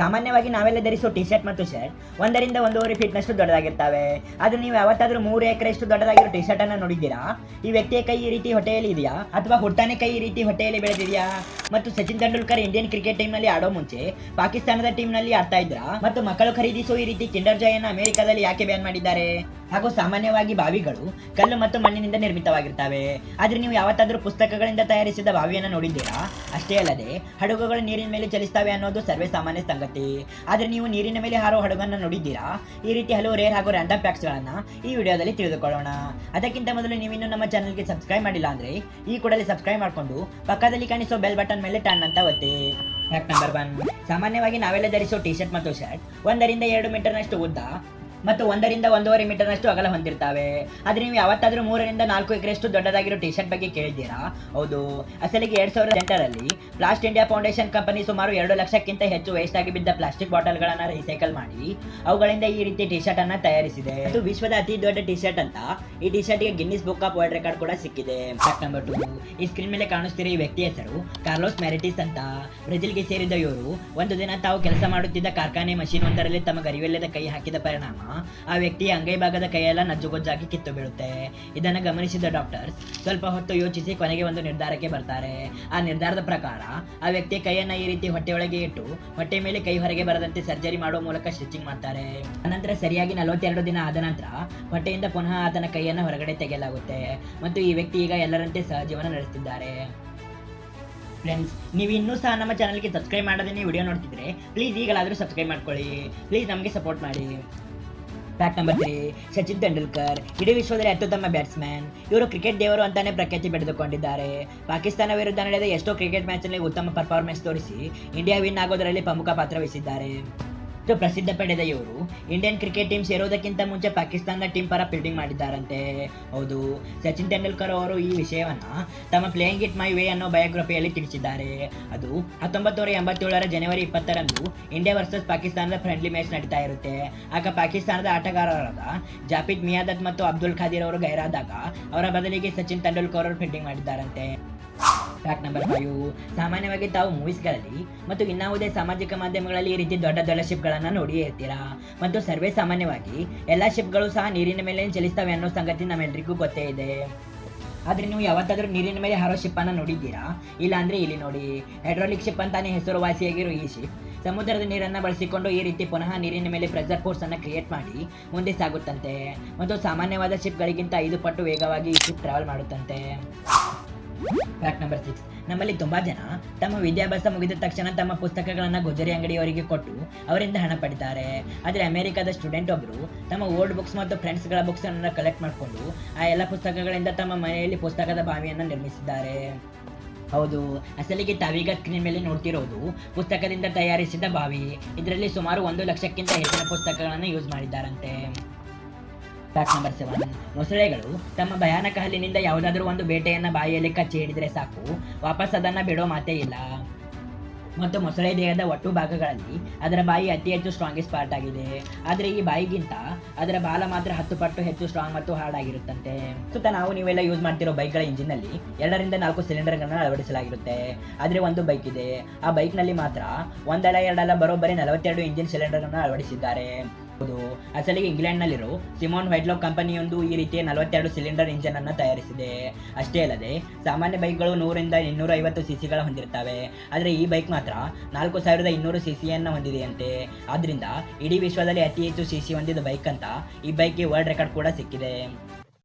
ಸಾಮಾನ್ಯವಾಗಿ ನಾವೆಲ್ಲ ಧರಿಸುವ ಟಿ ಶರ್ಟ್ ಮತ್ತು ಶರ್ಟ್ ಒಂದರಿಂದ ಒಂದೂವರೆ ಫೀಟ್ನಷ್ಟು ದೊಡ್ಡದಾಗಿರ್ತವೆ. ಅದು ನೀವು ಯಾವತ್ತಾದರೂ ಮೂರು ಎಕರೆಷ್ಟು ದೊಡ್ಡದಾಗಿರೋ ಟಿ ಶರ್ಟ್ ಅನ್ನು ನೋಡಿದ್ದೀರಾ? ಈ ವ್ಯಕ್ತಿಯ ಕೈ ಈ ರೀತಿ ಹೊಟ್ಟೆಯಲ್ಲಿ ಇದೆಯಾ? ಅಥವಾ ಹುಟ್ಟಾನೆ ಕೈ ಈ ರೀತಿ ಹೊಟ್ಟೆಯಲ್ಲಿ ಬೆಳೆದಿದೆಯಾ? ಮತ್ತು ಸಚಿನ್ ತೆಂಡೂಲ್ಕರ್ ಇಂಡಿಯನ್ ಕ್ರಿಕೆಟ್ ಟೀಮ್ನಲ್ಲಿ ಆಡೋ ಮುಂಚೆ ಪಾಕಿಸ್ತಾನದ ಟೀಮ್ನಲ್ಲಿ ಆಡ್ತಾ ಇದ್ರ? ಮತ್ತು ಮಕ್ಕಳು ಖರೀದಿಸುವ ಈ ರೀತಿ ಕಿಂಡರ್ ಜಾಯನ್ನ ಅಮೆರಿಕದಲ್ಲಿ ಯಾಕೆ ಬ್ಯಾನ್ ಮಾಡಿದ್ದಾರೆ? ಹಾಗೂ ಸಾಮಾನ್ಯವಾಗಿ ಬಾವಿಗಳು ಕಲ್ಲು ಮತ್ತು ಮಣ್ಣಿನಿಂದ ನಿರ್ಮಿತವಾಗಿರ್ತವೆ. ಆದ್ರೆ ನೀವು ಯಾವತ್ತಾದರೂ ಪುಸ್ತಕಗಳಿಂದ ತಯಾರಿಸಿದ ಬಾವಿಯನ್ನು ನೋಡಿದ್ದೀರಾ? ಅಷ್ಟೇ ಅಲ್ಲದೆ, ಹಡಗುಗಳು ನೀರಿನ ಮೇಲೆ ಚಲಿಸ್ತವೆ ಅನ್ನೋದು ಸರ್ವೇ ಸಾಮಾನ್ಯ ಸಂಗತಿ ಆದ್ರೆ ನೀವು ನೀರಿನ ಮೇಲೆ ಹಾರೋ ಹಡಗನ್ನು ನೋಡಿದ್ದೀರಾ? ಈ ರೀತಿ ಹಲವು ರೇರ್ ಹಾಗೂ ರ್ಯಾಂಡಮ್ ಪ್ಯಾಕ್ಸ್ಗಳನ್ನು ಈ ವಿಡಿಯೋದಲ್ಲಿ ತಿಳಿದುಕೊಳ್ಳೋಣ. ಅದಕ್ಕಿಂತ ಮೊದಲು ನೀವಿನ್ನು ನಮ್ಮ ಚಾನಲ್ಗೆ ಸಬ್ಸ್ಕ್ರೈಬ್ ಮಾಡಿಲ್ಲ ಅಂದ್ರೆ ಈ ಕೂಡಲೇ ಸಬ್ಸ್ಕ್ರೈಬ್ ಮಾಡಿಕೊಂಡು ಪಕ್ಕದಲ್ಲಿ ಕಾಣಿಸೋ ಬೆಲ್ ಬಟನ್ ಮೇಲೆ ಟನ್ ಅಂತ ಒತ್ತಿ. ಫ್ಯಾಕ್ಟ್ ನಂಬರ್ ಒನ್ ಸಾಮಾನ್ಯವಾಗಿ ನಾವೆಲ್ಲ ಧರಿಸೋ ಟಿ ಶರ್ಟ್ ಮತ್ತು ಶರ್ಟ್ ಒಂದರಿಂದ ಎರಡು ಮೀಟರ್ನಷ್ಟು ಉದ್ದ ಮತ್ತು ಒಂದರಿಂದ ಒಂದೂವರೆ ಮೀಟರ್ನಷ್ಟು ಅಗಲ ಹೊಂದಿರ್ತವೆ. ಆದ್ರೆ ನೀವು ಯಾವತ್ತಾದ್ರೂ ಮೂರರಿಂದ ನಾಲ್ಕು ಎಕರೆಷ್ಟು ದೊಡ್ಡದಾಗಿರೋ ಟಿ ಶರ್ಟ್ ಬಗ್ಗೆ ಕೇಳಿದ್ದೀರಾ? ಹೌದು. ಅಸಲಿಗೆ ಎರಡ್ ಸಾವಿರದ ಎಂಟರಲ್ಲಿ ಪ್ಲಾಸ್ಟ್ ಇಂಡಿಯಾ ಫೌಂಡೇಶನ್ ಕಂಪನಿ ಸುಮಾರು ಎರಡು ಲಕ್ಷಕ್ಕಿಂತ ಹೆಚ್ಚು ವೇಸ್ಟ್ ಆಗಿ ಬಿದ್ದ ಪ್ಲಾಸ್ಟಿಕ್ ಬಾಟಲ್ಗಳನ್ನ ರೀಸೈಕಲ್ ಮಾಡಿ, ಅವುಗಳಿಂದ ಈ ರೀತಿ ಟಿ ಶರ್ಟ್ ಅನ್ನ ತಯಾರಿಸಿದೆ. ಇದು ವಿಶ್ವದ ಅತಿ ದೊಡ್ಡ ಟಿ ಶರ್ಟ್ ಅಂತ ಈ T ಶರ್ಟ್ಗೆ Guinness book of world record ಕೂಡ ಸಿಕ್ಕಿದೆ. ಫ್ಯಾಕ್ಟ್ ನಂಬರ್ ಟು ಈ ಸ್ಕ್ರೀನ್ ಮೇಲೆ ಕಾಣಿಸ್ತಿರೋ ಈ ವ್ಯಕ್ತಿ ಹೆಸರು ಕಾರ್ಲೋಸ್ ಮ್ಯಾರಿಟಿಸ್ ಅಂತ. ಬ್ರೆಜಿಲ್ಗೆ ಸೇರಿದ ಇವರು ಒಂದು ದಿನ ತಾವು ಕೆಲಸ ಮಾಡುತ್ತಿದ್ದ ಕಾರ್ಖಾನೆ ಮಷೀನ್ ಒಂದರಲ್ಲಿ ತಮ್ಮ ಗರಿವಿಲ್ಲದ ಕೈ ಹಾಕಿದ ಪರಿಣಾಮ. ಆ ವ್ಯಕ್ತಿಯ ಅಂಗೈ ಭಾಗದ ಕೈಯೆಲ್ಲ ನಜ್ಜುಗೊಜ್ಜಾಗಿ ಕಿತ್ತು ಬೀಳುತ್ತೆ. ಇದನ್ನು ಗಮನಿಸಿದ ಡಾಕ್ಟರ್ ಸ್ವಲ್ಪ ಹೊತ್ತು ಯೋಚಿಸಿ ಕೊನೆಗೆ ಒಂದು ನಿರ್ಧಾರಕ್ಕೆ ಬರ್ತಾರೆ. ಆ ನಿರ್ಧಾರದ ಪ್ರಕಾರ ಆ ವ್ಯಕ್ತಿ ಕೈಯನ್ನ ಈ ರೀತಿ ಹೊಟ್ಟೆಯೊಳಗೆ ಇಟ್ಟು ಹೊಟ್ಟೆ ಮೇಲೆ ಕೈ ಹೊರಗೆ ಬರದಂತೆ ಸರ್ಜರಿ ಮಾಡುವ ಮೂಲಕ ಸ್ಟಿಚಿಂಗ್ ಮಾಡ್ತಾರೆ. ಅನಂತರ ಸರಿಯಾಗಿ ನಲವತ್ತೆರಡು ದಿನ ಆದ ನಂತರ ಹೊಟ್ಟೆಯಿಂದ ಪುನಃ ಆತನ ಕೈಯನ್ನು ಹೊರಗಡೆ ತೆಗೆಯಲಾಗುತ್ತೆ. ಮತ್ತು ಈ ವ್ಯಕ್ತಿ ಈಗ ಎಲ್ಲರಂತೆ ಸಹಜೀವನ ನಡೆಸುತ್ತಿದ್ದಾರೆ ಫ್ರೆಂಡ್ಸ್ ನೀವು ಇನ್ನೂ ಸಹ ನಮ್ಮ ಚಾನಲ್ಗೆ ಸಬ್ಸ್ಕ್ರೈಬ್ ಮಾಡದೇ ವಿಡಿಯೋ ನೋಡ್ತಿದ್ರೆ ಪ್ಲೀಸ್ ಈಗಲಾದರೂ ಸಬ್ಸ್ಕ್ರೈಬ್ ಮಾಡ್ಕೊಳ್ಳಿ. ಪ್ಲೀಸ್ ನಮಗೆ ಸಪೋರ್ಟ್ ಮಾಡಿ. Fact number three Sachin Tendulkar. ಇಡೀ ವಿಶ್ವದಲ್ಲಿ ಅತ್ಯುತ್ತಮ ಬ್ಯಾಟ್ಸ್ಮನ್ ಇವರು ಕ್ರಿಕೆಟ್ ದೇವರು ಅಂತಾನೆ ಪ್ರಖ್ಯಾತಿ ಪಡೆದುಕೊಂಡಿದ್ದಾರೆ. ಪಾಕಿಸ್ತಾನ ವಿರುದ್ಧ ನಡೆದ ಎಷ್ಟೋ ಕ್ರಿಕೆಟ್ ಮ್ಯಾಚ್ನಲ್ಲಿ ಉತ್ತಮ ಪರ್ಫಾರ್ಮೆನ್ಸ್ ತೋರಿಸಿ ಇಂಡಿಯಾ ವಿನ್ ಆಗೋದರಲ್ಲಿ ಪ್ರಮುಖ ಪಾತ್ರ ವಹಿಸಿದ್ದಾರೆ. ಪ್ರಸಿದ್ಧ ಪಡೆದ ಇವರು. ಇಂಡಿಯನ್ ಕ್ರಿಕೆಟ್ ಟೀಮ್ ಸೇರೋದಕ್ಕಿಂತ ಮುಂಚೆ ಪಾಕಿಸ್ತಾನದ ಟೀಮ್ ಪರ ಫೀಲ್ಡಿಂಗ್ ಮಾಡಿದ್ದಾರಂತೆ. ಹೌದು. ಸಚಿನ್ ತೆಂಡೂಲ್ಕರ್ ಅವರು ಈ ವಿಷಯವನ್ನು ತಮ್ಮ ಪ್ಲೇಯಿಂಗ್ ಇಟ್ ಮೈ ವೇ ಅನ್ನೋ ಬಯೋಗ್ರಫಿಯಲ್ಲಿ ತಿಳಿಸಿದ್ದಾರೆ. ಅದು ಹತ್ತೊಂಬತ್ತು ನೂರ ಎಂಬತ್ತೇಳರ ಜನವರಿ ಇಪ್ಪತ್ತರಂದು ಇಂಡಿಯಾ ವರ್ಸಸ್ ಪಾಕಿಸ್ತಾನದ ಫ್ರೆಂಡ್ಲಿ ಮ್ಯಾಚ್ ನಡೀತಾ ಇರುತ್ತೆ. ಆಗ ಪಾಕಿಸ್ತಾನದ ಆಟಗಾರರಾದ ಜಾಫಿದ್ ಮಿಯಾದತ್ ಮತ್ತು ಅಬ್ದುಲ್ ಖಾದಿರ್ ಅವರು ಗೈರಾದಾಗ ಅವರ ಬದಲಿಗೆ ಸಚಿನ್ ತೆಂಡೂಲ್ಕರ್ ಅವರು ಫೀಲ್ಡಿಂಗ್ ಮಾಡಿದ್ದಾರಂತೆ. ಫ್ಯಾಕ್ಟ್ ನಂಬರ್ ಫೈವ್ ಸಾಮಾನ್ಯವಾಗಿ ತಾವು ಮೂವೀಸ್ಗಳಲ್ಲಿ ಮತ್ತು ಇನ್ನಾವುದೇ ಸಾಮಾಜಿಕ ಮಾಧ್ಯಮಗಳಲ್ಲಿ ಈ ರೀತಿ ದೊಡ್ಡ ದೊಡ್ಡ ಶಿಪ್ಗಳನ್ನು ನೋಡಿಯೇ ಇರ್ತೀರಾ? ಮತ್ತು ಸರ್ವೇ ಸಾಮಾನ್ಯವಾಗಿ ಎಲ್ಲ ಶಿಪ್ಗಳು ಸಹ ನೀರಿನ ಮೇಲೆ ಚಲಿಸ್ತವೆ ಅನ್ನೋ ಸಂಗತಿ ನಮ್ಮೆಲ್ಲರಿಗೂ ಗೊತ್ತೇ ಇದೆ. ಆದರೆ ನೀವು ಯಾವತ್ತಾದರೂ ನೀರಿನ ಮೇಲೆ ಹಾರೋ ಶಿಪ್ಪನ್ನು ನೋಡಿದ್ದೀರಾ? ಇಲ್ಲ ಇಲ್ಲಿ ನೋಡಿ. ಹೈಡ್ರಾಲಿಕ್ ಶಿಪ್ ಅಂತಾನೆ ಹೆಸರುವಾಸಿಯಾಗಿರೋ ಈ ಶಿಪ್ ಸಮುದ್ರದ ನೀರನ್ನು ಬಳಸಿಕೊಂಡು ಈ ರೀತಿ ಪುನಃ ನೀರಿನ ಮೇಲೆ ಪ್ರೆಸರ್ ಫೋರ್ಸ್ ಅನ್ನು ಕ್ರಿಯೇಟ್ ಮಾಡಿ ಮುಂದೆ ಸಾಗುತ್ತಂತೆ. ಮತ್ತು ಸಾಮಾನ್ಯವಾದ ಶಿಪ್ಗಳಿಗಿಂತ ಐದು ಪಟ್ಟು ವೇಗವಾಗಿ ಈ ಶಿಪ್ ಟ್ರಾವೆಲ್ ಮಾಡುತ್ತಂತೆ. ಫ್ಯಾಕ್ಟ್ ನಂಬರ್ ಸಿಕ್ಸ್ ನಮ್ಮಲ್ಲಿ ತುಂಬಾ ಜನ ತಮ್ಮ ವಿದ್ಯಾಭ್ಯಾಸ ಮುಗಿದ ತಕ್ಷಣ ತಮ್ಮ ಪುಸ್ತಕಗಳನ್ನು ಗೊಜರಿ ಅಂಗಡಿಯವರಿಗೆ ಕೊಟ್ಟು ಅವರಿಂದ ಹಣ ಪಡಿತಾರೆ. ಆದರೆ ಅಮೆರಿಕದ ಸ್ಟೂಡೆಂಟ್ ಒಬ್ಬರು ತಮ್ಮ ಓಲ್ಡ್ ಬುಕ್ಸ್ ಮತ್ತು ಫ್ರೆಂಡ್ಸ್ಗಳ ಬುಕ್ಸ್ ಅನ್ನು ಕಲೆಕ್ಟ್ ಮಾಡಿಕೊಂಡು ಆ ಎಲ್ಲ ಪುಸ್ತಕಗಳಿಂದ ತಮ್ಮ ಮನೆಯಲ್ಲಿ ಪುಸ್ತಕದ ಬಾವಿಯನ್ನು ನಿರ್ಮಿಸಿದ್ದಾರೆ. ಹೌದು, ಅಸಲಿಗೆ ತಾವೀಗ ಸ್ಕ್ರೀನ್ ಮೇಲೆ ನೋಡ್ತಿರೋದು ಪುಸ್ತಕದಿಂದ ತಯಾರಿಸಿದ ಬಾವಿ. ಇದರಲ್ಲಿ ಸುಮಾರು ಒಂದು ಲಕ್ಷಕ್ಕಿಂತ ಹೆಚ್ಚಿನ ಪುಸ್ತಕಗಳನ್ನು ಯೂಸ್ ಮಾಡಿದ್ದಾರಂತೆ. ಫ್ಯಾಕ್ಟ್ ನಂಬರ್ ಸೆವೆನ್ ಮೊಸಳೆಗಳು ತಮ್ಮ ಭಯಾನಕ ಹಲ್ಲಿನಿಂದ ಯಾವುದಾದ್ರೂ ಒಂದು ಬೇಟೆಯನ್ನು ಬಾಯಿಯಲ್ಲಿ ಕಚ್ಚಿ ಹಿಡಿದರೆ ಸಾಕು. ವಾಪಸ್ ಅದನ್ನು ಬಿಡೋ ಮಾತೇ ಇಲ್ಲ. ಮತ್ತು ಮೊಸಳೆ ದೇಹದ ಒಟ್ಟು ಭಾಗಗಳಲ್ಲಿ ಅದರ ಬಾಯಿ ಅತಿ ಹೆಚ್ಚು ಸ್ಟ್ರಾಂಗೆಸ್ಟ್ ಪಾರ್ಟ್ ಆಗಿದೆ. ಆದರೆ ಈ ಬಾಯಿಗಿಂತ ಅದರ ಬಾಲ ಮಾತ್ರ ಹತ್ತು ಪಟ್ಟು ಹೆಚ್ಚು ಸ್ಟ್ರಾಂಗ್ ಮತ್ತು ಹಾರ್ಡ್ ಆಗಿರುತ್ತಂತೆ ಸುತ್ತ ನಾವು ನೀವೆಲ್ಲ ಯೂಸ್ ಮಾಡ್ತಿರೋ ಬೈಕ್ಗಳ ಇಂಜಿನಲ್ಲಿ ಎರಡರಿಂದ ನಾಲ್ಕು ಸಿಲಿಂಡರ್ಗಳನ್ನು ಅಳವಡಿಸಲಾಗಿರುತ್ತೆ. ಆದರೆ ಒಂದು ಬೈಕ್ ಇದೆ. ಆ ಬೈಕ್ನಲ್ಲಿ ಮಾತ್ರ ಒಂದಲ್ಲ ಎರಡಲ್ಲ ಬರೋಬ್ಬರಿ ನಲವತ್ತೆರಡು ಇಂಜಿನ್ ಸಿಲಿಂಡರ್ಗಳನ್ನು ಅಳವಡಿಸಿದ್ದಾರೆ. ಹೌದು. ಅಸಲಿಗೆ ಇಂಗ್ಲೆಂಡ್ನಲ್ಲಿರೋ ಸಿಮೋನ್ ವೈಡ್ಲಾಕ್ ಕಂಪನಿಯೊಂದು ಈ ರೀತಿಯ ನಲವತ್ತೆರಡು ಸಿಲಿಂಡರ್ ಇಂಜಿನ್ ಅನ್ನು ತಯಾರಿಸಿದೆ. ಅಷ್ಟೇ ಅಲ್ಲದೆ, ಸಾಮಾನ್ಯ ಬೈಕ್ಗಳು ನೂರಿಂದ ಇನ್ನೂರ ಐವತ್ತು ಸಿ ಸಿಗಳ ಹೊಂದಿರ್ತವೆ ಆದರೆ ಈ ಬೈಕ್ ಮಾತ್ರ ನಾಲ್ಕು ಸಾವಿರದ ಇನ್ನೂರು ಸಿ ಸಿಯನ್ನು ಹೊಂದಿದೆಯಂತೆ. ಆದ್ದರಿಂದ ಇಡೀ ವಿಶ್ವದಲ್ಲಿ ಅತಿ ಹೆಚ್ಚು ಸಿ ಸಿ ಹೊಂದಿದ ಬೈಕ್ ಅಂತ ಈ ಬೈಕ್ಗೆ ವರ್ಲ್ಡ್ ರೆಕಾರ್ಡ್ ಕೂಡ ಸಿಕ್ಕಿದೆ.